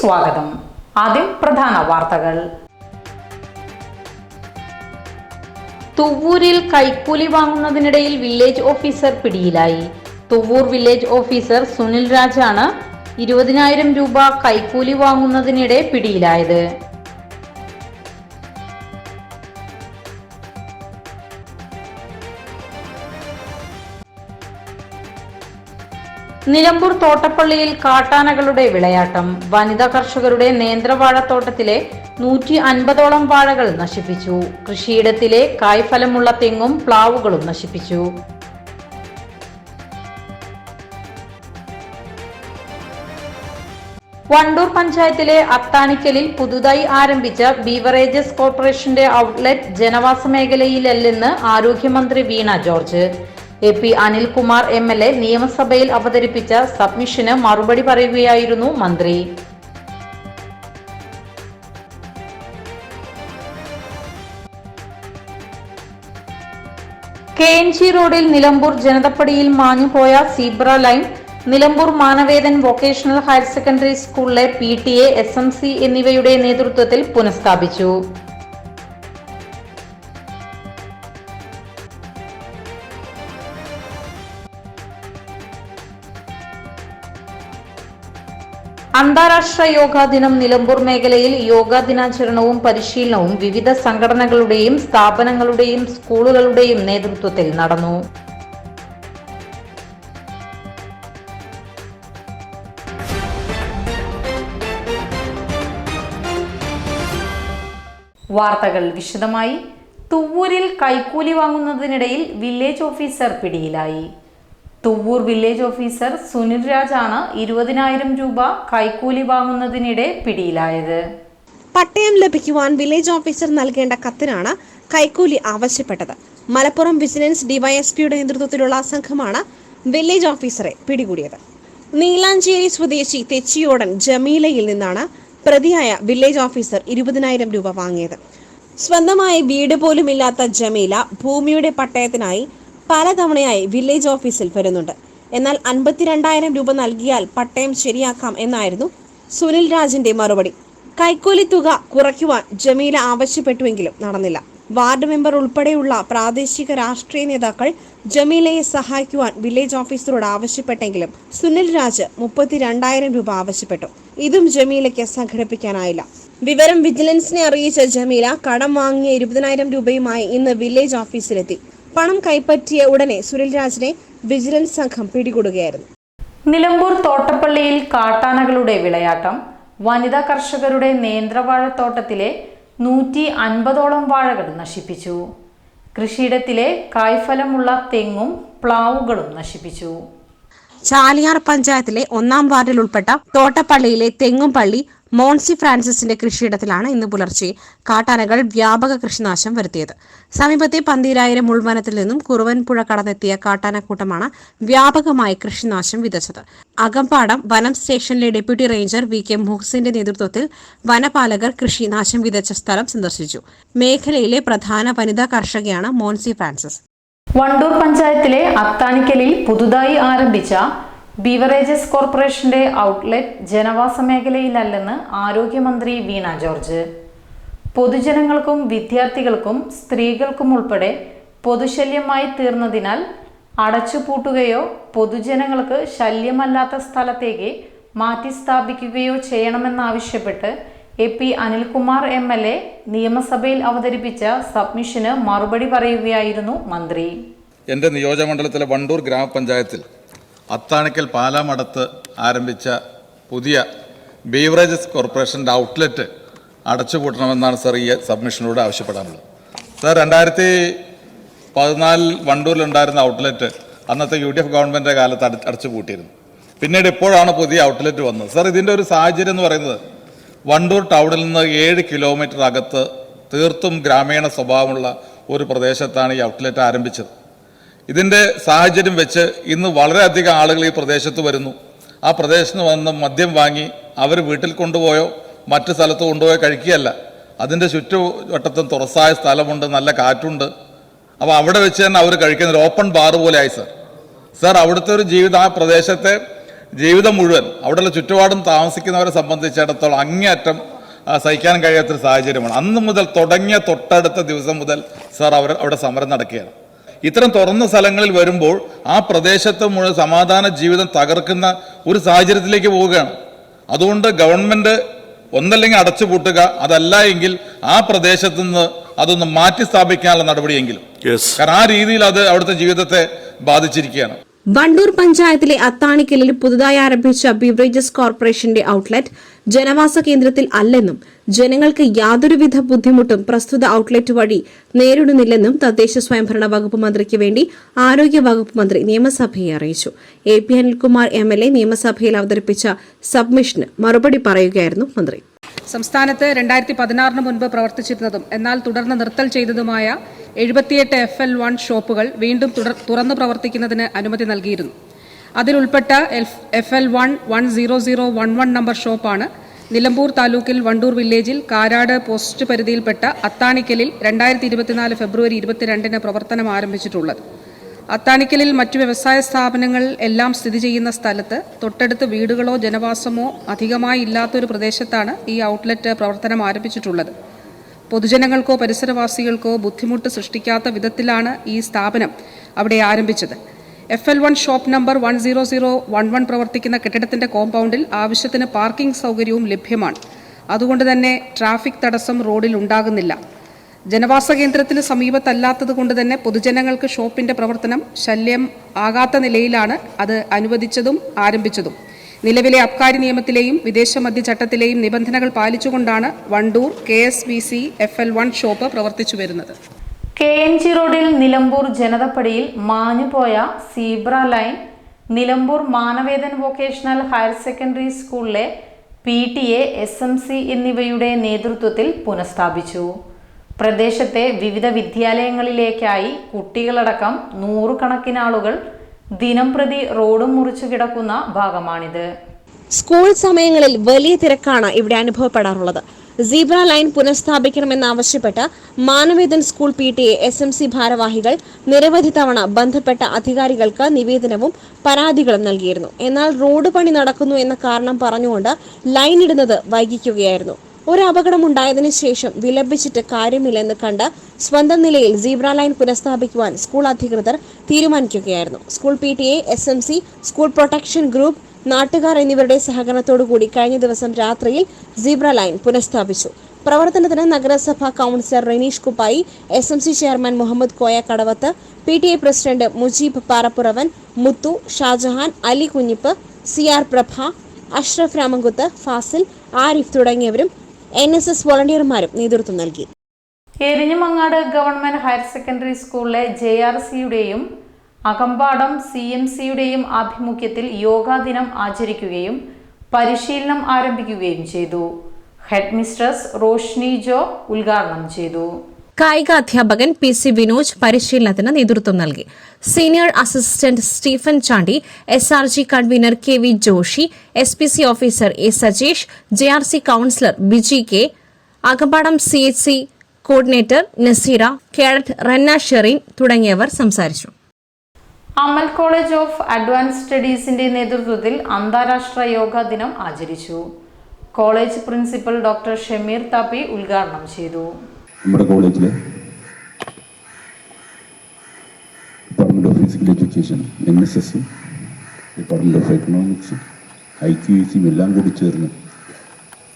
സ്വാഗതം. ആദ്യം പ്രധാന വാർത്തകൾ. തുവ്വൂരിൽ കൈക്കൂലി വാങ്ങുന്നതിനിടയിൽ വില്ലേജ് ഓഫീസർ പിടിയിലായി. തുവ്വൂർ വില്ലേജ് ഓഫീസർ സുനിൽ രാജാണ് ഇരുപതിനായിരം രൂപ കൈക്കൂലി വാങ്ങുന്നതിനിടെ പിടിയിലായത്. നിലമ്പൂർ തോട്ടപ്പള്ളിയിൽ കാട്ടാനകളുടെ വിളയാട്ടം. വനിതാ കർഷകരുടെ നേന്ത്രവാഴത്തോട്ടത്തിലെ നൂറ്റി അൻപതോളം വാഴകൾ നശിപ്പിച്ചു. കൃഷിയിടത്തിലെ കായ്ഫലമുള്ള തെങ്ങും പ്ലാവുകളും നശിപ്പിച്ചു. വണ്ടൂർ പഞ്ചായത്തിലെ അത്താണിക്കലിൽ പുതുതായി ആരംഭിച്ച ബീവറേജസ് കോർപ്പറേഷന്റെ ഔട്ട്ലെറ്റ് ജനവാസ മേഖലയിലല്ലെന്ന് ആരോഗ്യമന്ത്രി Veena George. A P Anilkumar M L A നിയമസഭയിൽ അവതരിപ്പിച്ച സബ്മിഷന് മറുപടി പറയുകയായിരുന്നു മന്ത്രി. കെ എൻ ജി റോഡിൽ നിലമ്പൂർ ജനതപ്പടിയിൽ മാഞ്ഞുപോയ zebra line Nilambur Manavedan vocational higher secondary സ്കൂളിലെ P T A S M C എന്നിവയുടെ നേതൃത്വത്തിൽ പുനഃസ്ഥാപിച്ചു. അന്താരാഷ്ട്ര യോഗാ ദിനം നിലമ്പൂർ മേഖലയിൽ യോഗാ ദിനാചരണവും പരിശീലനവും വിവിധ സംഘടനകളുടെയും സ്ഥാപനങ്ങളുടെയും സ്കൂളുകളുടെയും നേതൃത്വത്തിൽ നടന്നു. വാർത്തകൾ വിശദമായി. തുവ്വൂരിൽ കൈക്കൂലി വാങ്ങുന്നതിനിടയിൽ വില്ലേജ് ഓഫീസർ പിടിയിലായി. തുവ്വൂർ വില്ലേജ് ഓഫീസർ സുനിൽ രാജാണ് ഇരുപതിനായിരം രൂപ കൈക്കൂലി വാങ്ങുന്നതിനിടെ പിടിയിലായത്. പട്ടയം ലഭിക്കുവാൻ വില്ലേജ് ഓഫീസർ നൽകേണ്ട കത്തിനാണ് കൈക്കൂലി ആവശ്യപ്പെട്ടത്. മലപ്പുറം വിജിലൻസ് ഡിവൈഎസ്പിയുടെ നേതൃത്വത്തിലുള്ള സംഘമാണ് വില്ലേജ് ഓഫീസറെ പിടികൂടിയത്. നീലാഞ്ചേരി സ്വദേശി തെച്ചിയോടൻ ജമീലയിൽ നിന്നാണ് പ്രതിയായ വില്ലേജ് ഓഫീസർ ഇരുപതിനായിരം രൂപ വാങ്ങിയത്. സ്വന്തമായി വീട് പോലുമില്ലാത്ത ജമീല ഭൂമിയുടെ പട്ടയത്തിനായി പലതവണയായി വില്ലേജ് ഓഫീസിൽ വരുന്നുണ്ട്. എന്നാൽ അൻപത്തിരണ്ടായിരം രൂപ നൽകിയാൽ പട്ടയം ശരിയാക്കാം എന്നായിരുന്നു സുനിൽ രാജിന്റെ മറുപടി. കൈക്കൂലി തുക കുറയ്ക്കുവാൻ ജമീല ആവശ്യപ്പെട്ടുവെങ്കിലും നടന്നില്ല. വാർഡ് മെമ്പർ ഉൾപ്പെടെയുള്ള പ്രാദേശിക രാഷ്ട്രീയ നേതാക്കൾ ജമീലയെ സഹായിക്കുവാൻ വില്ലേജ് ഓഫീസറോട് ആവശ്യപ്പെട്ടെങ്കിലും സുനിൽ രാജ് മുപ്പത്തിരണ്ടായിരം രൂപ ആവശ്യപ്പെട്ടു. ഇതും ജമീലയ്ക്ക് സംഘടിപ്പിക്കാനായില്ല. വിവരം വിജിലൻസിനെ അറിയിച്ച ജമീല കടം വാങ്ങിയ ഇരുപതിനായിരം രൂപയുമായി ഇന്ന് വില്ലേജ് ഓഫീസിലെത്തി പണം കൈപ്പറ്റിയ ഉടനെ സുനിൽ രാജിനെ വിജിലൻസ് സംഘം പിടികൂടുകയായിരുന്നു. നിലമ്പൂർ തോട്ടപ്പള്ളിയിൽ കാട്ടാനകളുടെ വിളയാട്ടം വനിതാ കർഷകരുടെ നേന്ത്രവാഴത്തോട്ടത്തിലെ നൂറ്റി അൻപതോളം വാഴകൾ നശിപ്പിച്ചു. കൃഷിയിടത്തിലെ കായ്ഫലമുള്ള തെങ്ങും പ്ലാവുകളും നശിപ്പിച്ചു. ചാലിയാർ പഞ്ചായത്തിലെ ഒന്നാം വാർഡിൽ ഉൾപ്പെട്ട തോട്ടപ്പള്ളിയിലെ തെങ്ങുംപള്ളി മോൺസി ഫ്രാൻസിസിന്റെ കൃഷിയിടത്തിലാണ് ഇന്ന് പുലർച്ചെ കാട്ടാനകൾ വ്യാപക കൃഷിനാശം വരുത്തിയത്. സമീപത്തെ പന്തീരായിരം ഉൾവനത്തിൽ നിന്നും കുറുവൻപുഴ കടന്നെത്തിയ കാട്ടാനക്കൂട്ടമാണ് വ്യാപകമായി കൃഷിനാശം വിതച്ചത്. അകമ്പാടം വനം സ്റ്റേഷനിലെ ഡെപ്യൂട്ടി റേഞ്ചർ വി കെ മുഹസിന്റെ നേതൃത്വത്തിൽ വനപാലകർ കൃഷിനാശം വിതച്ച സ്ഥലം സന്ദർശിച്ചു. മേഖലയിലെ പ്രധാന വനിതാ കർഷകയാണ് മോൺസി ഫ്രാൻസിസ്. വണ്ടൂർ പഞ്ചായത്തിലെ അത്താണിക്കലിൽ പുതുതായി ആരംഭിച്ച ബീവറേജസ് കോർപ്പറേഷന്റെ ഔട്ട്ലെറ്റ് ജനവാസ മേഖലയിലല്ലെന്ന് ആരോഗ്യമന്ത്രി വീണ ജോർജ്. പൊതുജനങ്ങൾക്കും വിദ്യാർത്ഥികൾക്കും സ്ത്രീകൾക്കും ഉൾപ്പെടെ പൊതുശല്യമായി തീർന്നതിനാൽ അടച്ചുപൂട്ടുകയോ പൊതുജനങ്ങൾക്ക് ശല്യമല്ലാത്ത സ്ഥലത്തേക്ക് മാറ്റി സ്ഥാപിക്കുകയോ ചെയ്യണമെന്നാവശ്യപ്പെട്ട് A P Anilkumar M L A നിയമസഭയിൽ അവതരിപ്പിച്ച സബ്മിഷന് മറുപടി പറയുകയായിരുന്നു മന്ത്രി. എന്റെ നിയോജകമണ്ഡലത്തിലെ വണ്ടൂർ ഗ്രാമപഞ്ചായത്തിൽ അത്താണിക്കൽ പാലാമടത്ത് ആരംഭിച്ച പുതിയ ബീവറേജസ് കോർപ്പറേഷന്റെ ഔട്ട്ലെറ്റ് അടച്ചുപൂട്ടണമെന്നാണ് സർ ഈ സബ്മിഷനിലൂടെ ആവശ്യപ്പെടാനുള്ളത്. സർ രണ്ടായിരത്തി പതിനാലിൽ വണ്ടൂരിലുണ്ടായിരുന്ന ഔട്ട്ലെറ്റ് അന്നത്തെ യു ഡി എഫ് ഗവൺമെന്റിന്റെ കാലത്ത് അട അടച്ചുപൂട്ടിയിരുന്നു. പിന്നീട് ഇപ്പോഴാണ് പുതിയ ഔട്ട്ലെറ്റ് വന്നത്. സർ ഇതിന്റെ ഒരു സാഹചര്യം എന്ന് പറയുന്നത് വണ്ടൂർ ടൗണിൽ നിന്ന് ഏഴ് കിലോമീറ്റർ അകത്ത് തീർത്തും ഗ്രാമീണ സ്വഭാവമുള്ള ഒരു പ്രദേശത്താണ് ഈ ഔട്ട്ലെറ്റ് ആരംഭിച്ചത്. ഇതിന്റെ സാഹചര്യം വെച്ച് ഇന്ന് വളരെയധികം ആളുകൾ ഈ പ്രദേശത്ത് വരുന്നു. ആ പ്രദേശത്ത് വന്ന് മദ്യം വാങ്ങി അവർ വീട്ടിൽ കൊണ്ടുപോയോ മറ്റു സ്ഥലത്ത് കൊണ്ടുപോയോ കഴിക്കുകയല്ല. അതിന്റെ ചുറ്റുവട്ടത്തും തുറസായ സ്ഥലമുണ്ട് നല്ല കാറ്റുണ്ട്. അപ്പോൾ അവിടെ വെച്ച് തന്നെ അവർ കഴിക്കുന്ന ഒരു ഓപ്പൺ ബാർ പോലെയായി സർ സർ അവിടുത്തെ ഒരു ജീവിതം ആ പ്രദേശത്തെ ജീവിതം മുഴുവൻ അവിടെയുള്ള ചുറ്റുപാടും താമസിക്കുന്നവരെ സംബന്ധിച്ചിടത്തോളം അങ്ങേയറ്റം സഹിക്കാൻ കഴിയാത്തൊരു സാഹചര്യമാണ്. അന്ന് മുതൽ തുടങ്ങിയ തൊട്ടടുത്ത ദിവസം മുതൽ സാർ അവർ അവിടെ സമരം നടക്കുകയാണ്. ഇത്തരം തുറന്ന സ്ഥലങ്ങളിൽ വരുമ്പോൾ ആ പ്രദേശത്ത് മുഴുവൻ സമാധാന ജീവിതം തകർക്കുന്ന ഒരു സാഹചര്യത്തിലേക്ക് പോവുകയാണ്. അതുകൊണ്ട് ഗവൺമെന്റ് ഒന്നല്ലെങ്കിൽ അടച്ചുപൂട്ടുക അതല്ല എങ്കിൽ ആ പ്രദേശത്തു നിന്ന് അതൊന്ന് മാറ്റി സ്ഥാപിക്കാനുള്ള നടപടിയെങ്കിലും. കാരണം ആ രീതിയിൽ അത് അവിടുത്തെ ജീവിതത്തെ ബാധിച്ചിരിക്കുകയാണ്. വണ്ടൂർ പഞ്ചായത്തിലെ അത്താണിക്കലിൽ പുതുതായി ആരംഭിച്ച ബീവറേജസ് കോർപ്പറേഷന്റെ ഔട്ട്ലെറ്റ് ജനവാസ കേന്ദ്രത്തിൽ അല്ലെന്നും ജനങ്ങൾക്ക് യാതൊരുവിധ ബുദ്ധിമുട്ടും പ്രസ്തുത ഔട്ട്ലെറ്റ് വഴി നേരിടുന്നില്ലെന്നും തദ്ദേശ സ്വയംഭരണ വകുപ്പ് മന്ത്രിക്ക് വേണ്ടി ആരോഗ്യ വകുപ്പ് മന്ത്രി നിയമസഭയെ അറിയിച്ചു. A P Anilkumar M L A നിയമസഭയിൽ അവതരിപ്പിച്ച സബ്മിഷന് മറുപടി പറയുകയായിരുന്നു മന്ത്രി. സംസ്ഥാനത്ത് രണ്ടായിരത്തി പതിനാറിന് മുൻപ് പ്രവർത്തിച്ചിരുന്നതും എന്നാൽ തുടർന്ന് നിർത്തൽ ചെയ്തതുമായ എഴുപത്തിയെട്ട് എഫ് എൽ വൺ ഷോപ്പുകൾ വീണ്ടും തുറന്നു പ്രവർത്തിക്കുന്നതിന് അനുമതി നൽകിയിരുന്നു. അതിലുൾപ്പെട്ട F L one one zero zero one one number ഷോപ്പാണ് നിലമ്പൂർ താലൂക്കിൽ വണ്ടൂർ വില്ലേജിൽ കാരാട് പോസ്റ്റ് പരിധിയിൽപ്പെട്ട അത്താണിക്കലിൽ രണ്ടായിരത്തി ഇരുപത്തിനാല് ഫെബ്രുവരി ഇരുപത്തിരണ്ടിന് പ്രവർത്തനം ആരംഭിച്ചിട്ടുള്ളത്. അത്താണിക്കലിൽ മറ്റ് വ്യവസായ സ്ഥാപനങ്ങൾ എല്ലാം സ്ഥിതി ചെയ്യുന്ന സ്ഥലത്ത് തൊട്ടടുത്ത് വീടുകളോ ജനവാസമോ അധികമായി ഇല്ലാത്തൊരു പ്രദേശത്താണ് ഈ ഔട്ട്ലെറ്റ് പ്രവർത്തനം ആരംഭിച്ചിട്ടുള്ളത്. പൊതുജനങ്ങൾക്കോ പരിസരവാസികൾക്കോ ബുദ്ധിമുട്ട് സൃഷ്ടിക്കാത്ത വിധത്തിലാണ് ഈ സ്ഥാപനം അവിടെ ആരംഭിച്ചത്. F L one shop number one zero zero one one പ്രവർത്തിക്കുന്ന കെട്ടിടത്തിന്റെ കോമ്പൗണ്ടിൽ ആവശ്യത്തിന് പാർക്കിംഗ് സൗകര്യവും ലഭ്യമാണ്. അതുകൊണ്ട് തന്നെ ട്രാഫിക് തടസ്സം റോഡിൽ ഉണ്ടാകുന്നില്ല. ജനവാസ കേന്ദ്രത്തിന് സമീപത്തല്ലാത്തത് കൊണ്ട് തന്നെ പൊതുജനങ്ങൾക്ക് ഷോപ്പിന്റെ പ്രവർത്തനം ശല്യം ആകാത്ത നിലയിലാണ് അത് അനുവദിച്ചതും ആരംഭിച്ചതും. നിലവിലെ അബ്കാരി നിയമത്തിലെയും വിദേശ മദ്യ ചട്ടത്തിലെയും നിബന്ധനകൾ പാലിച്ചുകൊണ്ടാണ് Wandoor K S B C F L one shop പ്രവർത്തിച്ചു വരുന്നത്. കെ എൻ ജി റോഡിൽ നിലമ്പൂർ ജനതപ്പടിയിൽ മാഞ്ഞുപോയ zebra line Nilambur Manavedan vocational higher secondary സ്കൂളിലെ P T A S M C എന്നിവയുടെ നേതൃത്വത്തിൽ പുനഃസ്ഥാപിച്ചു. പ്രദേശത്തെ വിവിധ വിദ്യാലയങ്ങളിലേക്കായി കുട്ടികളടക്കം നൂറുകണക്കിന് ആളുകൾ ദിനംപ്രതി റോഡും മുറിച്ചു കിടക്കുന്ന ഭാഗമാണിത്. സ്കൂൾ സമയങ്ങളിൽ വലിയ തിരക്കാണ് ഇവിടെ അനുഭവപ്പെടാറുള്ളത്. Zebra line പുനഃസ്ഥാപിക്കണമെന്നാവശ്യപ്പെട്ട് Manavedan school P T A S M C ഭാരവാഹികൾ നിരവധി തവണ ബന്ധപ്പെട്ട അധികാരികൾക്ക് നിവേദനവും പരാതികളും നൽകിയിരുന്നു. എന്നാൽ റോഡ് പണി നടക്കുന്നു എന്ന കാരണം പറഞ്ഞുകൊണ്ട് ലൈൻ ഇടുന്നത് വൈകിക്കുകയായിരുന്നു. ഒരു അപകടമുണ്ടായതിനു ശേഷം വിലപിച്ചിട്ട് കാര്യമില്ലെന്ന് കണ്ട് സ്വന്തം നിലയിൽ സീബ്ര ലൈൻ പുനഃസ്ഥാപിക്കുവാൻ സ്കൂൾ അധികൃതർ തീരുമാനിക്കുകയായിരുന്നു. School P T A S M C school protection group നാട്ടുകാർ എന്നിവരുടെ സഹകരണത്തോടുകൂടി കഴിഞ്ഞ ദിവസം രാത്രിയിൽ സീബ്ര ലൈൻ പുനഃസ്ഥാപിച്ചു. പ്രവർത്തനത്തിന് നഗരസഭാ councillor Renish Kuppayi S M C chairman Muhammad Koya Kadavath P T A president Mujeeb Parappuravan Muthu Shajahan Ali Kunhipp C R Prabha Ashraf Ramankuth Fasil Arif തുടങ്ങിയവരും N S S വോളണ്ടിയർമാരും നേതൃത്വം നൽകി. എരിഞ്ഞുമങ്ങാട് government higher secondary സ്കൂളിലെ J R സിയുടെയും Akampadam C M സിയുടെയും ആഭിമുഖ്യത്തിൽ യോഗാ ദിനം ആചരിക്കുകയും പരിശീലനം ആരംഭിക്കുകയും ചെയ്തു. ഹെഡ്മിസ്ട്രസ് റോഷ്നി ജോ ഉദ്ഘാടനം ചെയ്തു. കായിക അധ്യാപകൻ പി സി വിനോജ് പരിശീലനത്തിന് നേതൃത്വം നൽകി. Senior assistant Stephen Chandy S R G convener K V Joshi S P C officer A Sajesh J R C councillor Biji K Akampadam C H C coordinator Naseera cadet Ranna Shereen തുടങ്ങിയവർ സംസാരിച്ചു. Amal college of advance സ്റ്റഡീസിന്റെ നേതൃത്വത്തിൽ അന്താരാഷ്ട്ര യോഗാ ദിനം ആചരിച്ചു. College principal doctor Shameer Thappi ഉദ്ഘാടനം ചെയ്തു. നമ്മുടെ കോളേജിൽ department of physical education N S എസും ഡിപ്പാർട്ട്മെന്റ് ഓഫ് എക്കണോമിക്സും ഐ ക്യു സിയും എല്ലാം കൂടി ചേർന്ന്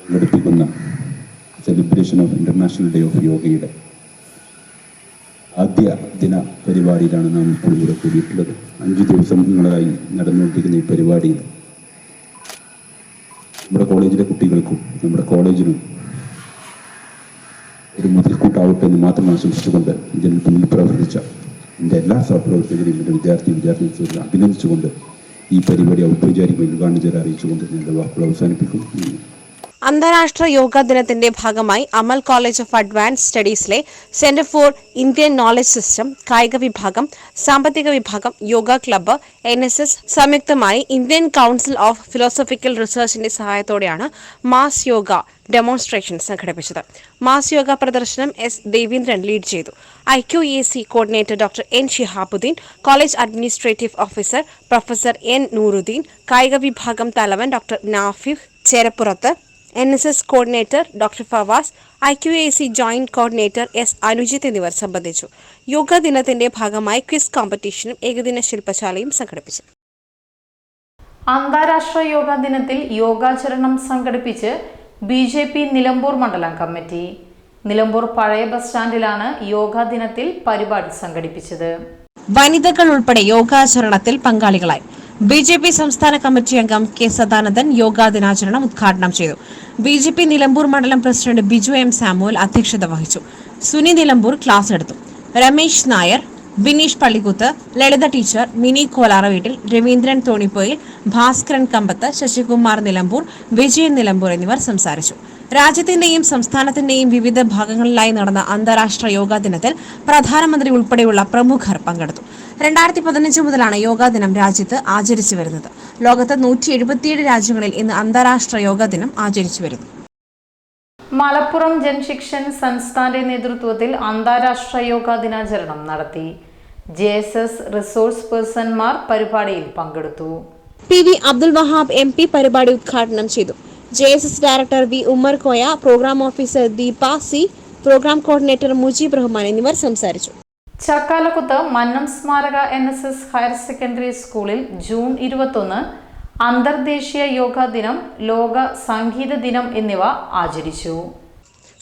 സംഘടിപ്പിക്കുന്ന celebration of international day of യോഗയുടെ ആദ്യ ദിന പരിപാടിയിലാണ് നാം ഇപ്പോൾ ഇവിടെ കൂടിയിട്ടുള്ളത്. അഞ്ച് ദിവസങ്ങളായി നടന്നുകൊണ്ടിരിക്കുന്ന ഈ പരിപാടിയിൽ നമ്മുടെ കോളേജിലെ കുട്ടികൾക്കും നമ്മുടെ കോളേജിനും മുതൽക്കൂട്ടാവട്ടെ എന്ന് മാത്രം ആശംസിച്ചുകൊണ്ട് ഇതിന് പിന്നിൽ പ്രവർത്തിച്ച എന്റെ എല്ലാ സഹപ്രവർത്തകരെയും എന്റെ വിദ്യാർത്ഥി വിദ്യാർത്ഥികളെ അഭിനന്ദിച്ചുകൊണ്ട് ഈ പരിപാടി ഔപചാരികമായി ഉദ്ഘാടനം ചെയ്ത് അറിയിച്ചുകൊണ്ട് ഞാൻ എന്റെ വാക്കുകൾ അവസാനിപ്പിക്കും. അന്താരാഷ്ട്ര യോഗാ ദിനത്തിന്റെ ഭാഗമായി Amal college of advance സ്റ്റഡീസിലെ centre for Indian knowledge system കായിക വിഭാഗം സാമ്പത്തിക വിഭാഗം yoga club N S S സംയുക്തമായി ഇന്ത്യൻ കൗൺസിൽ ഓഫ് ഫിലോസഫിക്കൽ റിസർച്ചിന്റെ സഹായത്തോടെയാണ് മാസ് യോഗ ഡെമോൺസ്ട്രേഷൻ സംഘടിപ്പിച്ചത്. മാസ് യോഗ പ്രദർശനം എസ് ദേവീന്ദ്രൻ ലീഡ് ചെയ്തു. I Q A C coordinator doctor N Shihabuddin college administrative officer professor N Nooruddin കായിക വിഭാഗം തലവൻ doctor Nafif Cherappurath N S S coordinator doctor Fawas I Q A C joint coordinator S Anujith എന്നിവർ സംബന്ധിച്ചു. യോഗ ദിനത്തിന്റെ ഭാഗമായി quiz കോമ്പറ്റീഷനും ഏകദിന ശില്പശാലയും സംഘടിപ്പിച്ചു. അന്താരാഷ്ട്ര യോഗ ദിനത്തിൽ യോഗാചരണം സംഘടിപ്പിച്ച് ബി ജെ പി നിലമ്പൂർ മണ്ഡലം കമ്മിറ്റി. നിലമ്പൂർ പഴയ ബസ് സ്റ്റാൻഡിലാണ് യോഗാ ദിനത്തിൽ പരിപാടി സംഘടിപ്പിച്ചത്. വനിതകൾ ഉൾപ്പെടെ യോഗാചരണത്തിൽ പങ്കാളികളായി. ബി ജെ പി സംസ്ഥാന കമ്മിറ്റി അംഗം കെ സദാനന്ദൻ യോഗാ ദിനാചരണം ഉദ്ഘാടനം ചെയ്തു. ബി ജെ പി നിലമ്പൂർ മണ്ഡലം പ്രസിഡന്റ് ബിജു എം സാമുവൽ അധ്യക്ഷത വഹിച്ചു. സുനി നിലമ്പൂർ ക്ലാസ് എടുത്തു. രമേശ് നായർ ബിനീഷ് പള്ളിക്കുത്ത് ലളിത ടീച്ചർ മിനി കോലാറ വീട്ടിൽ രവീന്ദ്രൻ തോണിപ്പോയിൽ ഭാസ്കരൻ കമ്പത്ത് ശശികുമാർ നിലമ്പൂർ വിജയൻ നിലമ്പൂർ എന്നിവർ സംസാരിച്ചു. രാജ്യത്തിന്റെയും സംസ്ഥാനത്തിന്റെയും വിവിധ ഭാഗങ്ങളിലായി നടന്ന അന്താരാഷ്ട്ര യോഗാ ദിനത്തിൽ പ്രധാനമന്ത്രി ഉൾപ്പെടെയുള്ള പ്രമുഖർ പങ്കെടുത്തു. രണ്ടായിരത്തി പതിനഞ്ച് മുതലാണ് യോഗാ ദിനം രാജ്യത്ത് ആചരിച്ചു വരുന്നത്. ലോകത്ത് നൂറ്റി രാജ്യങ്ങളിൽ ഇന്ന് അന്താരാഷ്ട്ര യോഗാ ദിനം ആചരിച്ചു വരുന്നു. മലപ്പുറം ജൻശിക്ഷൻ സംസ്ഥാന്റെ നേതൃത്വത്തിൽ അന്താരാഷ്ട്ര യോഗ ദിനാചരണം നടത്തി. ജെ എസ് എസ് റിസോഴ്സ് പേഴ്സൺമാർ പരിപാടിയിൽ പങ്കെടുത്തു. P V Abdul Wahab M P പരിപാടി ഉദ്ഘാടനം ചെയ്തു. J S S director V Ummer Koya program officer Deepa C program coordinator Mujeeb Rahman എന്നിവർ സംസാരിച്ചു. ചക്കാലക്കുത്ത് മന്നം സ്മാരക N S S higher secondary സ്കൂളിൽ ജൂൺ ഇരുപത്തൊന്ന് അന്തർദേശീയ യോഗ ദിനം ലോക സംഗീത ദിനം എന്നിവ ആചരിച്ചു.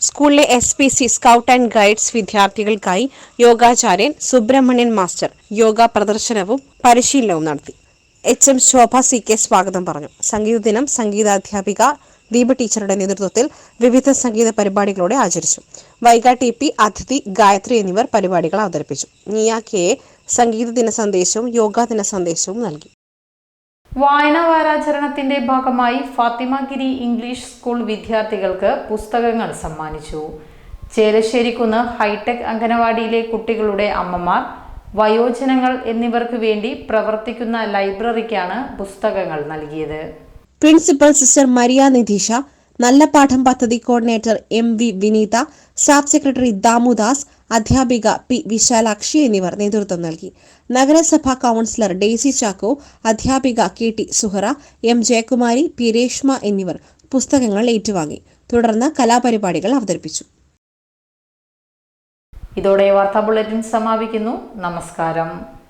സ്കൂളിലെ S P C scout and guides വിദ്യാർത്ഥികൾക്കായി യോഗാചാര്യൻ സുബ്രഹ്മണ്യൻ മാസ്റ്റർ യോഗ പ്രദർശനവും പരിശീലനവും നടത്തി. H M Shobha C K സ്വാഗതം പറഞ്ഞു. സംഗീത ദിനം സംഗീതാധ്യാപിക ദീപ ടീച്ചറുടെ നേതൃത്വത്തിൽ വിവിധ സംഗീത പരിപാടികളോടെ ആചരിച്ചു. വൈഗ ടി പി അതിഥി ഗായത്രി എന്നിവർ പരിപാടികൾ അവതരിപ്പിച്ചു. നിയ സംഗീത ദിന സന്ദേശവും യോഗാ ദിന സന്ദേശവും നൽകി. വായനാ വാരാചരണത്തിന്റെ ഭാഗമായി ഫാത്തിമഗിരി ഇംഗ്ലീഷ് സ്കൂൾ വിദ്യാർത്ഥികൾക്ക് പുസ്തകങ്ങൾ സമ്മാനിച്ചു. ചേലശ്ശേരിക്കുന്ന് ഹൈടെക് അംഗനവാടിയിലെ കുട്ടികളുടെ അമ്മമാർ വയോജനങ്ങൾ എന്നിവർക്ക് വേണ്ടി പ്രവർത്തിക്കുന്ന ലൈബ്രറിക്കാണ് പുസ്തകങ്ങൾ നൽകിയത്. പ്രിൻസിപ്പൽ സിസ്റ്റർ മരിയ നിധീഷ നല്ല പാഠം പദ്ധതി coordinator M V Vineetha staff secretary Damudas അധ്യാപിക പി വിശാലാക്ഷി എന്നിവർ നേതൃത്വം നൽകി. നഗരസഭാ കൗൺസിലർ ഡെയ്സി ചാക്കോ അധ്യാപിക K T Suhara M Jayakumari P Reshma എന്നിവർ പുസ്തകങ്ങൾ ഏറ്റുവാങ്ങി. തുടർന്ന് കലാപരിപാടികൾ അവതരിപ്പിച്ചു. ഇതോടെ വാർത്താ ബുള്ളറ്റിൻ സമാപിക്കുന്നു. നമസ്കാരം.